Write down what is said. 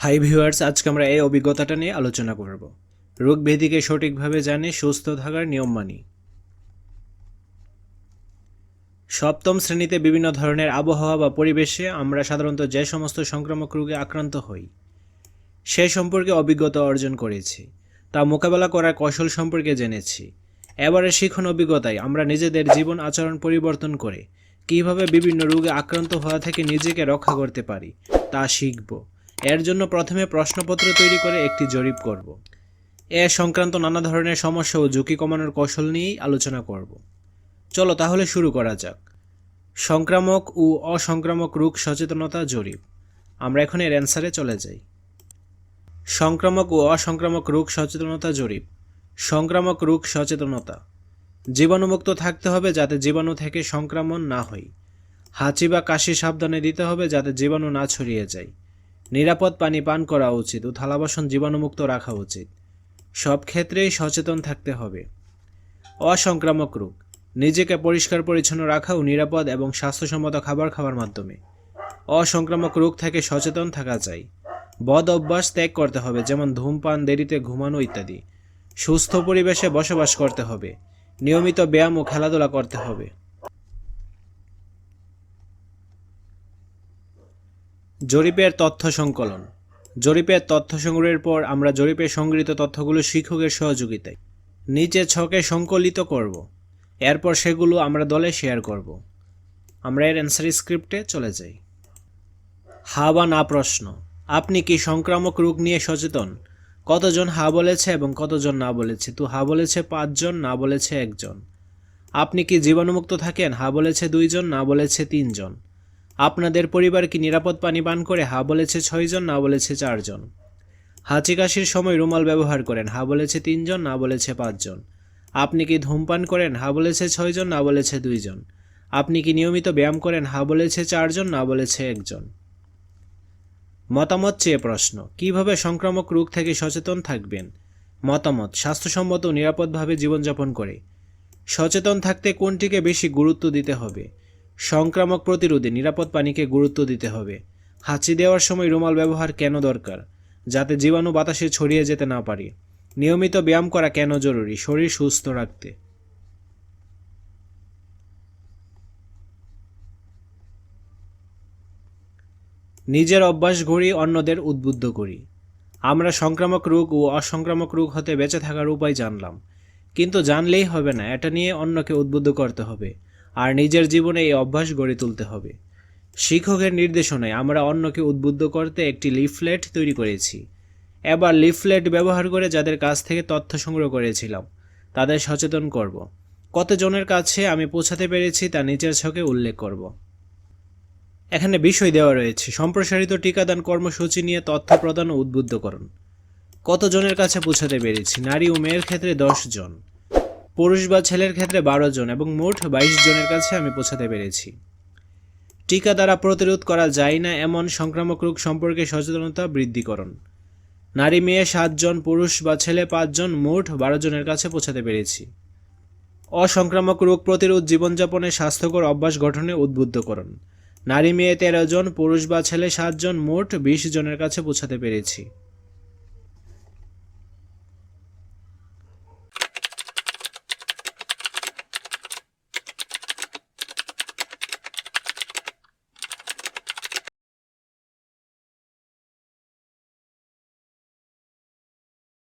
Hi viewers আজকে আমরা এই অভিজ্ঞতাটা নিয়ে আলোচনা করব। রোগ ব্যাধিকে সঠিকভাবে জানে সুস্থ থাকার নিয়ম মানি। সপ্তম শ্রেণীতে বিভিন্ন ধরনের আবহাওয়া বা পরিবেশে আমরা সাধারণত যে সমস্ত সংক্রামক রোগে আক্রান্ত হই, সে সম্পর্কে অভিজ্ঞতা অর্জন করেছি, তা মোকাবেলা করার কৌশল সম্পর্কে জেনেছি। এবারে শিখন অভিজ্ঞতায় আমরা নিজেদের জীবন আচরণ পরিবর্তন করে কীভাবে বিভিন্ন রোগে আক্রান্ত হওয়া থেকে নিজেকে রক্ষা করতে পারি, তা শিখব। এর জন্য প্রথমে প্রশ্নপত্র তৈরি করে একটি জরিপ করব। এ সংক্রান্ত নানা ধরনের সমস্যা ও ঝুঁকি কমানোর কৌশল নিয়েই আলোচনা করব। চলো তাহলে শুরু করা যাক। সংক্রামক ও অসংক্রামক রোগ সচেতনতা জরিপ। আমরা এখন এর অ্যান্সারে চলে যাই। সংক্রামক ও অসংক্রামক রোগ সচেতনতা জরিপ। সংক্রামক রোগ সচেতনতা। জীবাণুমুক্ত থাকতে হবে যাতে জীবাণু থেকে সংক্রমণ না হয়। হাঁচি বা কাশি সাবধানে দিতে হবে যাতে জীবাণু না ছড়িয়ে যায়। নিরাপদ পানি পান করা উচিত ও থালা বাসন জীবাণুমুক্ত রাখা উচিত। সব ক্ষেত্রেই সচেতন থাকতে হবে। অসংক্রামক রোগ। নিজেকে পরিষ্কার পরিচ্ছন্ন রাখা ও নিরাপদ এবং স্বাস্থ্যসম্মত খাবার খাওয়ার মাধ্যমে। অসংক্রামক রোগ থেকে সচেতন থাকা চাই। বদ অভ্যাস ত্যাগ করতে হবে, যেমন ধূমপান, দেরিতে ঘুমানো ইত্যাদি। সুস্থ পরিবেশে বসবাস করতে হবে। নিয়মিত ব্যায়াম ও খেলাধুলা করতে হবে। জরিপের তথ্য সংকলন। জরিপের তথ্য সংগ্রহের পর আমরা জরিপে সংগৃহীত তথ্যগুলো শিক্ষকের সহযোগিতায়। নিচে ছকে সংকলিত করব। এরপর সেগুলো আমরা দলে শেয়ার করব। আমরা এর অ্যান্সার স্ক্রিপ্টে চলে যাই। হা বা না প্রশ্ন। আপনি কি সংক্রামক রোগ নিয়ে সচেতন? কতজন হা বলেছে এবং কতজন না বলেছে? তো হা বলেছে পাঁচজন, না বলেছে একজন। আপনি কি জীবাণুমুক্ত থাকেন? হা বলেছে দুইজন, না বলেছে তিনজন। আপনাদের পরিবার কি নিরাপদ পানি পান করে হা বলেছে ছয়জন, না বলেছে চারজন। হাঁচি কাশির সময় রুমাল ব্যবহার করেন, হা বলেছে তিনজন, না বলেছে পাঁচজন। আপনি কি ধূমপান করেন, হা বলেছে ছয়জন, না বলেছে দুইজন। আপনি কি নিয়মিত ব্যায়াম করেন, হা বলেছে চারজন, না বলেছে একজন? মতামত চেয়ে প্রশ্ন, কীভাবে সংক্রামক রোগ থেকে সচেতন থাকবেন? মতামত, স্বাস্থ্যসম্মত নিরাপদভাবে জীবনযাপন করে। সচেতন থাকতে কোনটিকে বেশি গুরুত্ব দিতে হবে? সংক্রামক প্রতিরোধে নিরাপদ পানিকে গুরুত্ব দিতে হবে। হাঁচি দেওয়ার সময় রুমাল ব্যবহার কেন দরকার? যাতে জীবাণু বাতাসে ছড়িয়ে যেতে না পারে। নিয়মিত ব্যায়াম করা কেন জরুরি? শরীর সুস্থ রাখতে। নিজের অভ্যাস গড়ি অন্যদের উদ্বুদ্ধ করি। আমরা সংক্রামক রোগ ও অসংক্রামক রোগ হতে বেঁচে থাকার উপায় জানলাম। কিন্তু জানলেই হবে না, এটা নিয়ে অন্যকে উদ্বুদ্ধ করতে হবে। আর নিজের জীবনে এই অভ্যাস গড়ে তুলতে হবে। শিক্ষকের নির্দেশনায় আমরা অন্যকে উদ্বুদ্ধ করতে একটি লিফলেট তৈরি করেছি। এবার লিফলেট ব্যবহার করে যাদের কাছ থেকে তথ্য সংগ্রহ করেছিলাম, তাদের সচেতন করব। কতজনের কাছে আমি পৌঁছাতে পেরেছি তা নিচের ছকে উল্লেখ করব। এখানে বিষয় দেওয়া রয়েছে, সম্প্রসারিত টিকাদান কর্মসূচি নিয়ে তথ্য প্রদান ও উদ্বুদ্ধকরণ। কতজনের কাছে পৌঁছাতে পেরেছি? নারী ও মেয়ের ক্ষেত্রে দশ জন। পুরুষ বা ছেলের ক্ষেত্রে বারো জন এবং মোট বাইশ জনের কাছে আমি পৌঁছাতে পেরেছি। টিকা দ্বারা প্রতিরোধ করা যায় না এমন সংক্রামক রোগ সম্পর্কে সচেতনতা বৃদ্ধিকরণ। নারী, মেয়ে সাতজন পুরুষ বা ছেলে পাঁচজন মোট বারো জনের কাছে পৌঁছাতে পেরেছি। অসংক্রামক রোগ প্রতিরোধ জীবনযাপনে স্বাস্থ্যকর অভ্যাস গঠনে উদ্বুদ্ধকরণ। নারী, মেয়ে তেরো জন, পুরুষ বা ছেলে সাতজন মোট বিশ জনের কাছে পৌঁছাতে পেরেছি।